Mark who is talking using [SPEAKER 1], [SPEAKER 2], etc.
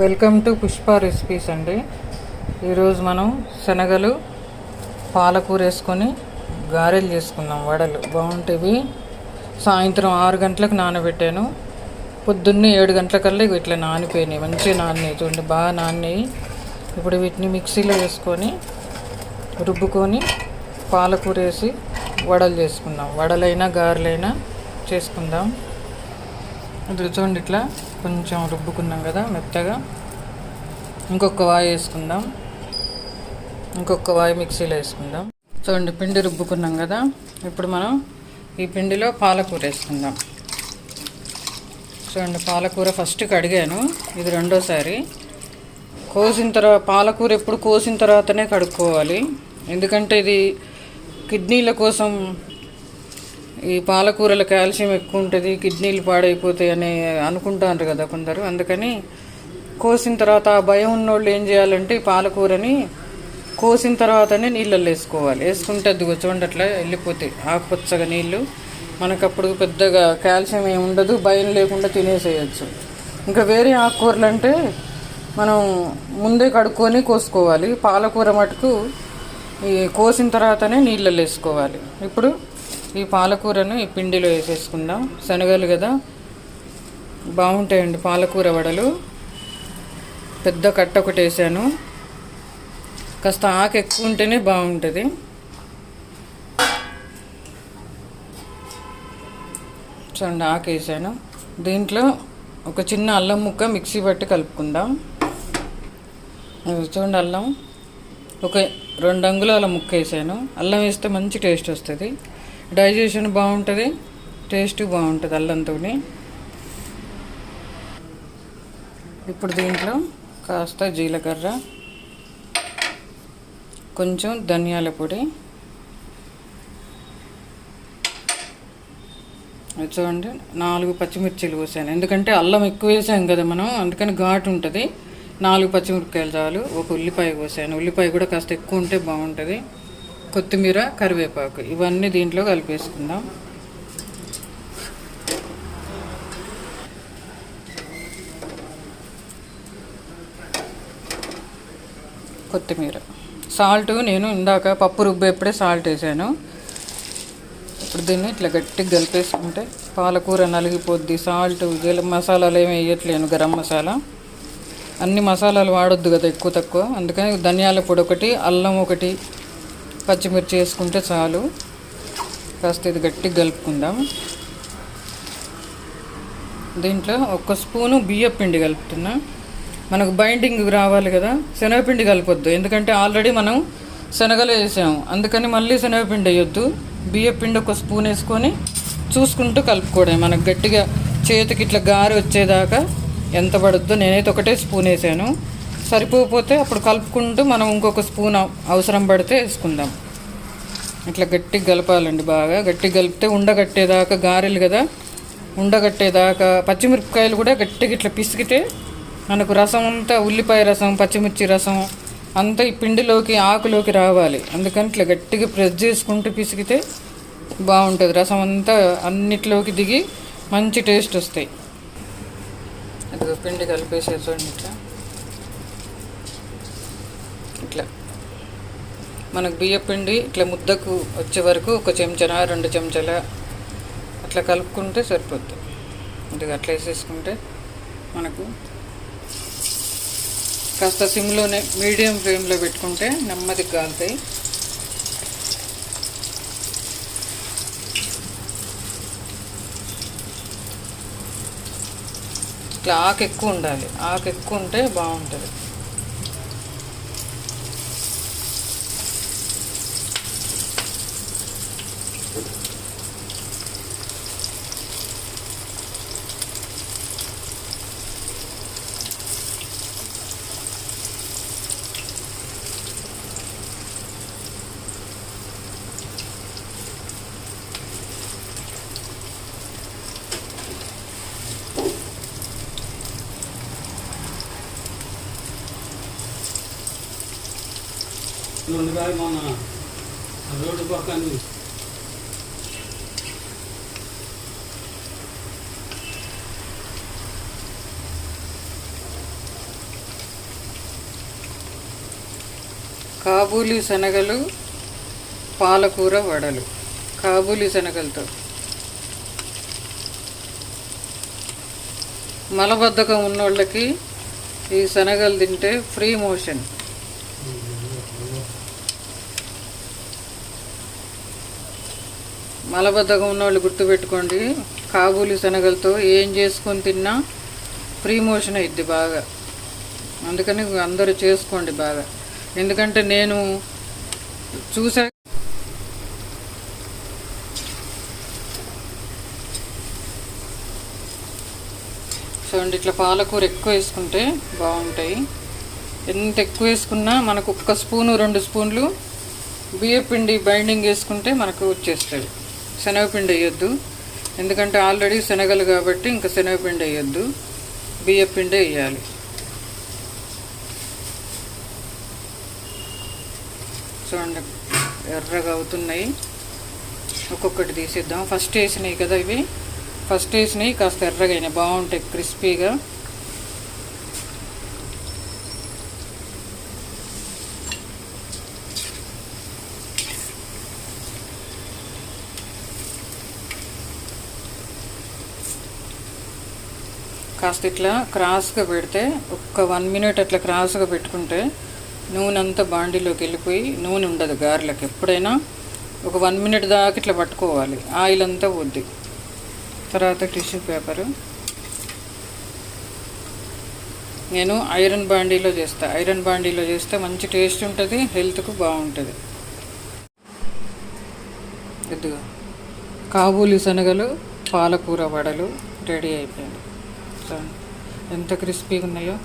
[SPEAKER 1] Welcome to Pushpa recipes అండి. ఈరోజు మనం శనగలు పాలకూర వేసుకొని గారెలు చేసుకున్నాం వడలు. బాగుంటాయి సాయంత్రం ఆరు గంటలకు నానబెట్టాను. పొద్దున్నే ఏడు గంటలకల్లా ఇవి ఇట్లా నానిపోయినాయి. మంచిగా నానినాయి. చూడండి బాగా నానినాయి. ఇప్పుడు వీటిని మిక్సీలో వేసుకొని రుబ్బుకొని పాలకూర వేసి వడలు చేసుకుందాం. వడలైనా గారెలైనా చేసుకుందాం. ఇప్పుడు చూడండి ఇట్లా. కొంచెం రుబ్బుకున్నాం కదా మెత్తగా. ఇంకొక వాయి వేసుకుందాం. ఇంకొక వాయి మిక్సీలో వేసుకుందాం. చూడండి పిండి రుబ్బుకున్నాం కదా. ఇప్పుడు మనం ఈ పిండిలో పాలకూర వేసుకుందాం. చూడండి పాలకూర ఫస్ట్ కడిగాను. ఇది రెండోసారి. కోసిన తర్వాత పాలకూర ఎప్పుడు కోసిన తర్వాతనే కడుక్కోవాలి. ఎందుకంటే ఇది కిడ్నీల కోసం ఈ పాలకూరలో కాల్షియం ఎక్కువ ఉంటుంది కిడ్నీలు పాడైపోతాయి అని అనుకుంటారు కదా కొందరు. అందుకని కోసిన తర్వాత ఆ భయం ఉన్నోళ్ళు ఏం చేయాలంటే పాలకూరని కోసిన తర్వాతనే నీళ్ళల్లో వేసుకోవాలి. వేసుకుంటే అది చూడండి అట్లా వెళ్ళిపోతాయి ఆకుపచ్చగా నీళ్ళు. మనకు అప్పుడు పెద్దగా కాల్షియం ఏమి ఉండదు భయం లేకుండా తినేసేయచ్చు. ఇంకా వేరే ఆకుకూరలు అంటే మనం ముందే కడుక్కొని కోసుకోవాలి. పాలకూర మటుకు ఈ కోసిన తర్వాతనే నీళ్ళల్లో వేసుకోవాలి. ఇప్పుడు ఈ పాలకూరను ఈ పిండిలో వేసేసుకుందాం. శనగలు కదా? బాగుంటాయండి పాలకూర వడలు. పెద్ద కట్ట ఒకటి వేసాను. కాస్త ఆకు ఎక్కువ ఉంటేనే బాగుంటుంది. చూడండి ఆకు వేసాను. దీంట్లో ఒక చిన్న అల్లం ముక్క మిక్సీ పట్టి కలుపుకుందాం. చూడండి అల్లం. ఒక రెండు అంగుళాల ముక్క వేసాను. అల్లం వేస్తే మంచి టేస్ట్ వస్తుంది. డైజెషన్ బాగుంటుంది టేస్ట్ బాగుంటుంది అల్లంతో ఇప్పుడు దీంట్లో కాస్త జీలకర్ర కొంచెం ధనియాల పొడి. చూడండి నాలుగు పచ్చిమిర్చిలు పోసాను. ఎందుకంటే అల్లం ఎక్కువ వేసాం కదా మనం అందుకని ఘాటు ఉంటుంది. నాలుగు పచ్చిమిరపకాయలు చాలు ఒక ఉల్లిపాయ కోసాను ఉల్లిపాయ కూడా కాస్త ఎక్కువ ఉంటే బాగుంటుంది. కొత్తిమీర కరివేపాకు ఇవన్నీ దీంట్లో కలిపేసుకుందాం. కొత్తిమీర. సాల్ట్ నేను ఇందాక పప్పు రుబ్బేప్పుడే సాల్ట్ వేసాను. ఇప్పుడు దీన్ని ఇట్లా గట్టిగా కలిపేసుకుంటే పాలకూర నలిగిపోద్ది. సాల్ట్ గెల మసాలాలు ఏమి వేయట్లేను గరం మసాలా. అన్ని మసాలాలు వాడొద్దు కదా ఎక్కువ తక్కువ. అందుకని ధనియాల పొడి ఒకటి అల్లం ఒకటి పచ్చిమిర్చి వేసుకుంటే చాలు. కాస్త ఇది గట్టిగా కలుపుకుందాం. దీంట్లో ఒక స్పూను బియ్యం పిండి కలుపుతున్నా. మనకు బైండింగ్ రావాలి కదా శనగపిండి కలపొద్దు. ఎందుకంటే ఆల్రెడీ మనం శనగలు వేసాము. అందుకని మళ్ళీ శనగపిండి వేయొద్దు. బియ్యం పిండి ఒక స్పూన్ వేసుకొని చూసుకుంటూ కలుపుకోవడం మనకు గట్టిగా చేతికి ఇట్లా గారి వచ్చేదాకా ఎంత పడుద్దో నేనైతే ఒకటే స్పూన్ వేసాను. సరిపోకపోతే అప్పుడు కలుపుకుంటూ మనం ఇంకొక స్పూన్ అవసరం పడితే వేసుకుందాం. ఇట్లా గట్టిగా కలపాలండి బాగా. గట్టిగా కలిపితే ఉండగట్టేదాకా గారెలు కదా. ఉండగట్టేదాకా పచ్చిమిరపకాయలు కూడా గట్టిగా ఇట్లా పిసికితే మనకు రసం అంతా ఉల్లిపాయ రసం పచ్చిమిర్చి రసం అంతా ఈ పిండిలోకి ఆకులోకి రావాలి. అందుకని ఇట్లా గట్టిగా ప్రెస్ చేసుకుంటూ పిసికితే బాగుంటుంది. రసం అంతా అన్నిట్లోకి దిగి మంచి టేస్ట్ వస్తాయి. అది పిండి కలిపేసేసండి ఇట్లా. ఇట్లా. మనకు బియ్యపిండి ఇట్లా ముద్దకు వచ్చే వరకు ఒక చెంచా రెండు చెంచాల అట్లా కలుపుకుంటే సరిపోద్ది. ఇది అట్లా వేసేసుకుంటే మనకు కాస్త సిమ్లోనే మీడియం ఫ్లేమ్లో పెట్టుకుంటే నెమ్మది కాలుతాయి ఇట్లా ఆకు ఎక్కువ ఉండాలి. ఆకు ఎక్కువ ఉంటే బాగుంటుంది.
[SPEAKER 2] రెండుగా మన రోడ్డు పక్కన.
[SPEAKER 1] కాబూలి శనగలు పాలకూర వడలు. కాబూలి శనగలతో. మలబద్ధకం ఉన్నోళ్ళకి ఈ శనగలు తింటే ఫ్రీ మోషన్. మలబద్ధకం ఉన్నోళ్ళు గుర్తుపెట్టుకోండి. కాబూలి శనగలతో ఏం చేసుకొని తిన్నా ప్రీమోషన్ అయింది బాగా. అందుకని అందరూ చేసుకోండి బాగా. ఎందుకంటే నేను చూసా చూడండి ఇట్లా పాలకూర ఎక్కువ వేసుకుంటే బాగుంటాయి. ఎంత ఎక్కువ వేసుకున్నా మనకు ఒక్క స్పూను రెండు స్పూన్లు బియ్యపిండి బైండింగ్ వేసుకుంటే మనకు వచ్చేస్తుంది శనగపిండి వేయొద్దు. ఎందుకంటే ఆల్రెడీ శనగలు కాబట్టి ఇంకా శనగపిండి వేయొద్దు. బియ్యపిండి వేయాలి. చూడండి ఎర్రగా అవుతున్నాయి. ఒక్కొక్కటి తీసేద్దాం. ఫస్ట్ వేసినాయి కదా ఇవి. ఫస్ట్ వేసినాయి కాస్త ఎర్రగా అయినాయి. బాగుంటాయి క్రిస్పీగా కాస్త ఇట్లా క్రాస్గా పెడితే ఒక్క వన్ మినిట్ అట్లా క్రాస్గా పెట్టుకుంటే నూనె అంతా బాండీలోకి వెళ్ళిపోయి నూనె ఉండదు గారెలకు. ఎప్పుడైనా ఒక వన్ మినిట్ దాకా ఇట్లా పట్టుకోవాలి. ఆయిల్ అంతా వద్ది తర్వాత టిష్యూ పేపరు. నేను ఐరన్ బాండీలో చేస్తా. ఐరన్ బాండీలో చేస్తే మంచి టేస్ట్ ఉంటుంది హెల్త్కు బాగుంటుంది. ఇదిగో. కాబూలి శనగలు పాలకూర వడలు రెడీ అయిపోయింది. ఎంత క్రిస్పీగా ఉన్నాయో.